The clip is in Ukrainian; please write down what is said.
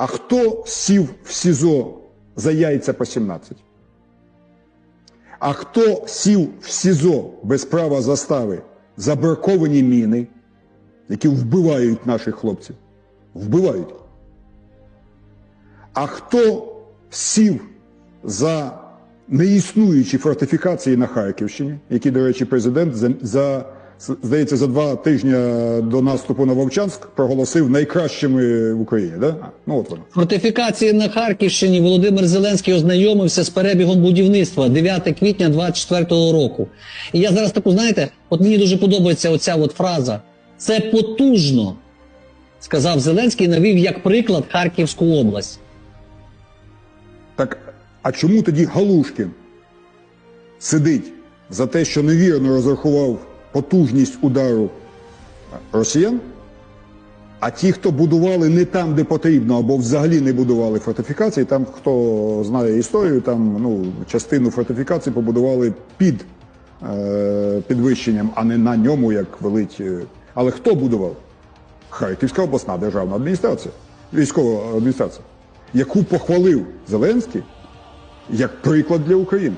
А хто сів в СІЗО за яйця по 17? А хто сів в СІЗО без права застави за браковані міни, які вбивають наших хлопців? Вбивають. А хто сів за неіснуючі фортифікації на Харківщині, які, до речі, президент за, здається, за два тижні до наступу на Вовчанськ проголосив найкращими в Україні. Да? Ну от воно. Фортифікації на Харківщині Володимир Зеленський ознайомився з перебігом будівництва 9 квітня 24 року. І я зараз таку, знаєте, от мені дуже подобається оця от фраза. Це потужно, сказав Зеленський, навів як приклад Харківську область. Так, а чому тоді Галушкін сидить за те, що невірно розрахував потужність удару росіян? А ті, хто будували не там, де потрібно, або взагалі не будували фортифікації, там хто знає історію, там ну, частину фортифікацій побудували під е, підвищенням, а не на ньому, як велить. е. Але хто будував? Харківська обласна державна адміністрація, військова адміністрація, яку похвалив Зеленський як приклад для України.